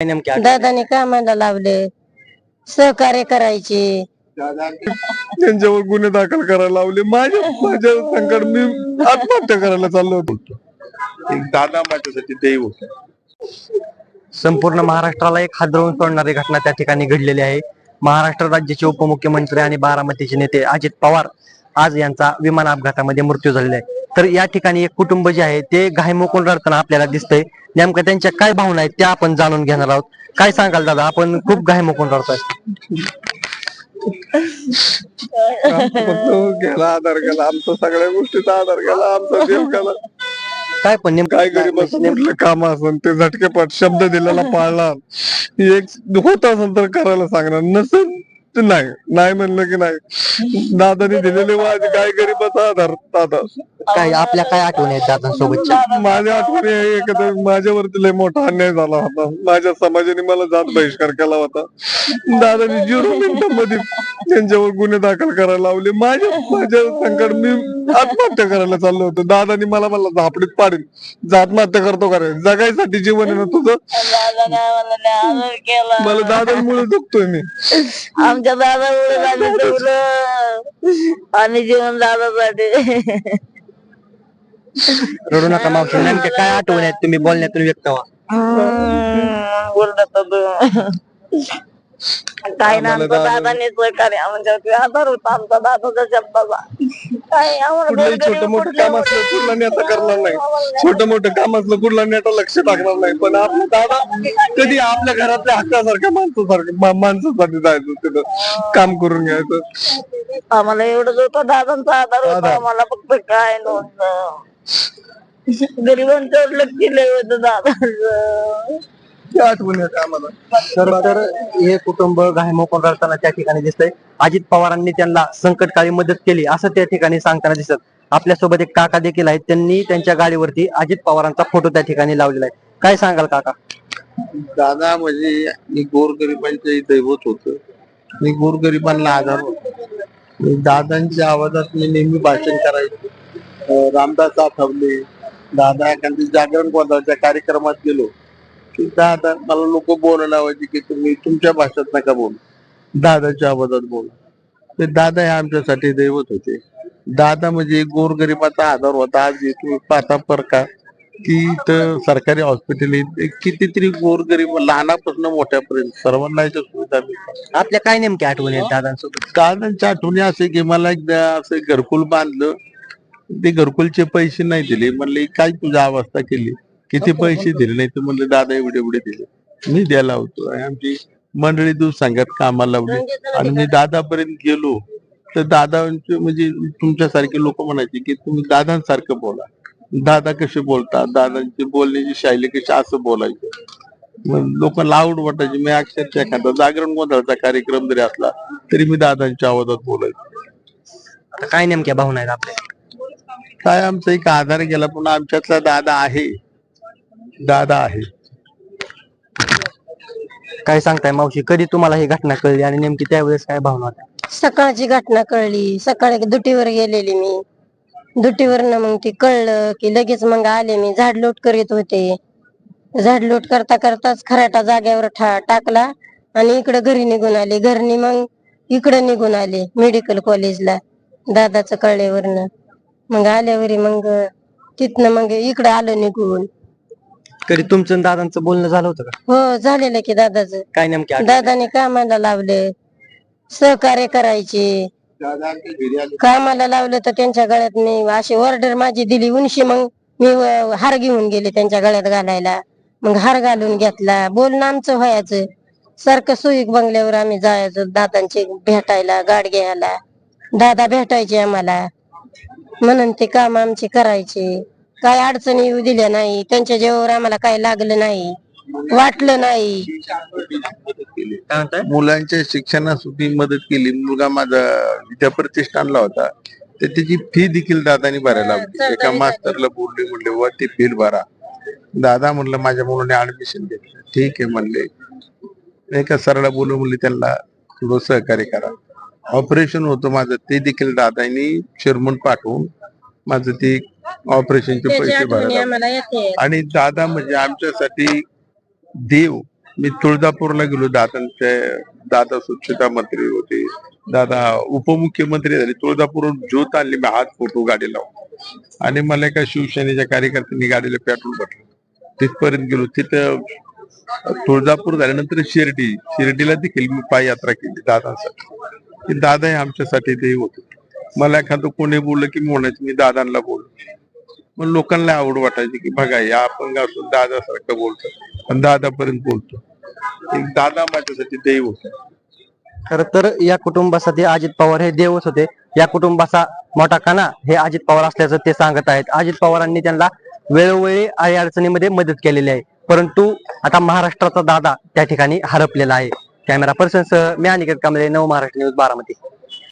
नेमक्या दादाने कामाला लावले सहकार्य करायचे. त्यांच्यावर गुन्हे दाखल करायला लावले. माझ्या माझ्या संकट मी आत्महत्या करायला चाललो होतो. एक दादा माझ्यासाठी देव होता. संपूर्ण महाराष्ट्राला एक हादरवून सोडणारी घटना त्या ठिकाणी घडलेली आहे. महाराष्ट्र राज्याचे उपमुख्यमंत्री आणि बारामतीचे नेते अजित पवार आज यांचा विमान अपघातामध्ये मृत्यू झालेला आहे. तर या ठिकाणी एक कुटुंब जे आहे ते घायमोकून रडताना आपल्याला दिसतंय. नेमकं त्यांच्या काय भावना आहेत त्या आपण जाणून घेणार आहोत. काय सांगाल दादा आपण खूप घायमोकून रडतोय. गेला आधार गेला आमचा सगळ्या गोष्टीचा आधार गेला आमचा देव काय पण नेमकं काय गरीबाचं कुठलं काम असेल ते झटकेपट शब्द दिलेला पाळणार. एक होत असेल तर करायला सांगणार नसेल तर नाही नाही म्हणलं की नाही. दादाने दिलेले माझे काय गरीबाचा आधार दादा. काय आपल्या काय आठवणी आहेत दादांसोबतच्या माझ्या आठवणी आहे एक तर माझ्यावरती लय मोठा अन्याय झाला होता. माझ्या समाजाने मला जात बहिष्कार केला होता. दादानी झिरो मिनिटांमध्ये त्यांच्यावर गुन्हे दाखल करायला लावले. माझ्या माझ्या संकट मी आत्महत्या करायला चाललो होतो. दादानी मला मला झापडीत पाडील आत्महत्या करतो का रे? जगायसाठी जीवन आहे ना तुझं. मला दादांमुळे दुखतोय मी. आमच्या दादामुळे आणि जीवन दादासाठी. रडू नका मावशी. नेमक्या काय आठवणी आहेत तुम्ही बोलण्यातून व्यक्त व्हा. बोलण्यात काय ना आमचा दादाने सहकार्य आमच्या आधार होता आमचा दादाचा शब्दाचा काय कुठलंही छोटं मोठं काम असलं कुठला नेता करणार नाही. छोटं मोठं काम असलं कुठला नेता लक्ष टाकणार नाही. पण आपला दादा कधी आपल्या घरातल्या हक्कासारख्या माणसासारख्या मा- माणसासाठी जायचं तिथं काम करून घ्यायचं. आम्हाला एवढंच होतं. दादांचा आधार होता. आम्हाला फक्त काय नव्हतं. गरिबांच्यावर लक्ष लय होतं दादाचं. त्या आठवण आहेत आम्हाला. तर तर हे कुटुंब घायमोकून रडताना त्या ठिकाणी दिसतंय. अजित पवारांनी त्यांना संकटकाळी मदत केली असं त्या ठिकाणी सांगताना दिसत. आपल्यासोबत एक काका देखील आहेत त्यांनी त्यांच्या गाडीवरती अजित पवारांचा फोटो त्या ठिकाणी लावलेला आहे. काय सांगाल काका? दादा म्हणजे मी गोरगरिबांचे दैवत होत मी गोरगरिबांना आधार होतो. दादांच्या आवाजात मी नेहमी भाषण करायचो. रामदास आठवले दादा एखादी जागरण गोंधळाच्या कार्यक्रमात गेलो. दादा मला लोक बोलायला लावायचे की तुम्ही तुमच्या भाषेत नका बोलू. दादाच्या आवाजात बोला. ते दादा हे आमच्यासाठी दैवत होते. दादा म्हणजे गोरगरिबाचा आधार होता. आज तुम्ही पाहता पर का की इथं सरकारी हॉस्पिटल कितीतरी गोरगरीब लहानापासून मोठ्यापर्यंत सर्वांना याच्या सुविधा मिळतात. आपल्या काय नेमक्या आठवणी आहेत दादांसोबत? दादांच्या आठवणी असे की मला एकदा असं घरकुल बांधलं. ते घरकुलचे पैसे नाही दिले. म्हणले काय तुझी अवस्था केली? किती पैसे दिले? नाही तर म्हणले दादा एवढे एवढे दिले. मी द्यायला होतो. आणि आमची मंडळी दूर सांगत कामाला लावली. आणि मी दादापर्यंत गेलो. तर दादांचे म्हणजे तुमच्यासारखे लोक म्हणायचे की तुम्ही दादांसारखं बोला. दादा कसे बोलतात? दादांची बोलण्याची शैली कशी? असं बोलायचं. मग लोक लाऊड वाटायचे. मी अक्षरशः एखादा जागरण गोंधळाचा कार्यक्रम जरी असला तरी मी दादांच्या आवाजात बोलायचो. आता काय नेमक्या भावना आहेत आपल्या? काय आमचा एक आधार गेला पण आमच्यातला दादा आहे. दादा आहे. काय सांगताय मावशी? कधी तुम्हाला ही घटना कळली आणि नेमकी त्यावेळेस काय भावना होत्या? सकाळची घटना कळली. सकाळी दुटीवर गेलेली मी. दुटीवरनं मग ती कळलं की लगेच मग आले मी. झाडलोट करीत होते. झाडलोट करता करताच खराटा जाग्यावर ठा टाकला आणि इकडे घरी निघून आले. घरनी मग इकडे निघून आले मेडिकल कॉलेजला दादाचं कळल्यावरनं. मग आल्यावरी मग तिथनं मग इकडं आलं निघून. कधी तुमचं आणि दादांचं बोलणं झालं होतं का? हो झालेलं की दादाचं. काय आठवणी? दादाने कामाला लावले सहकार्य करायचे. कामाला लावलं तर त्यांच्या गळ्यात मी अशी ऑर्डर माझी दिली. उंशी मग मी व- हार घेऊन गेले त्यांच्या गळ्यात घालायला. मग हार घालून घेतला. बोलणं आमचं व्हायचं. सारखं सुईक बंगल्यावर आम्ही जायचो दादांचे भेटायला गाड घ्यायला. दादा भेटायचे आम्हाला. म्हणून ते काम आमचे करायचे. काय अडचणी येऊ दिल्या नाही त्यांच्या जेव्हा आम्हाला काय लागलं नाही वाटलं नाही. काय म्हणताय? मुलांच्या शिक्षणासाठी मदत केली. मुलगा माझा विद्याप्रतिष्ठानला होता. तर त्याची फी देखील दादानी भरायला लावली. एका मास्तरला बोलले म्हणले व ती फी भरा. दादा म्हणलं माझ्या मुलाने ऍडमिशन घेतलं. ठीक आहे म्हणले. एका सरला बोलून म्हणले त्यांना थोडं सहकार्य करा. ऑपरेशन होतं माझं. ते देखील दादानी शर्मन पाठवून माझं ते ऑपरेशनचे पैसे भरायला आणि दादा म्हणजे आमच्यासाठी देव. मी तुळजापूरला गेलो दादांचे दादा स्वच्छता मंत्री होते. दादा उपमुख्यमंत्री झाले. तुळजापूरहून ज्योत आणली. मी हात फोटो गाडी लावून. आणि मला एका शिवसेनेच्या कार्यकर्त्यांनी गाडीला पेट्रोल भरलं. तिथपर्यंत गेलो. तिथं तुळजापूर झाल्यानंतर शिर्डी. शिर्डीला देखील मी पाययात्रा केली दादांसाठी. की दादा हे आमच्यासाठी ते होते. मला एखादं कोणी बोललं की म्हणायचं मी दादांना बोल मग लोकांना आवड वाटायची की बघा या अपंग असून दादासारखं बोलतो पण दादापर्यंत बोलतो. एक दादा माझ्यासाठी देव होते. खर तर या कुटुंबासाठी अजित पवार हे देवच होते. या कुटुंबाचा मोठा कणा हे अजित पवार असल्याचं ते सांगत आहेत. अजित पवारांनी त्यांना वेळोवेळी अडचणीमध्ये मदत केलेली आहे. परंतु आता महाराष्ट्राचा दादा त्या ठिकाणी हरपलेला आहे. कॅमेरा पर्सन सह मी अनिकेत कांबळे नव महाराष्ट्र न्यूज बारामती.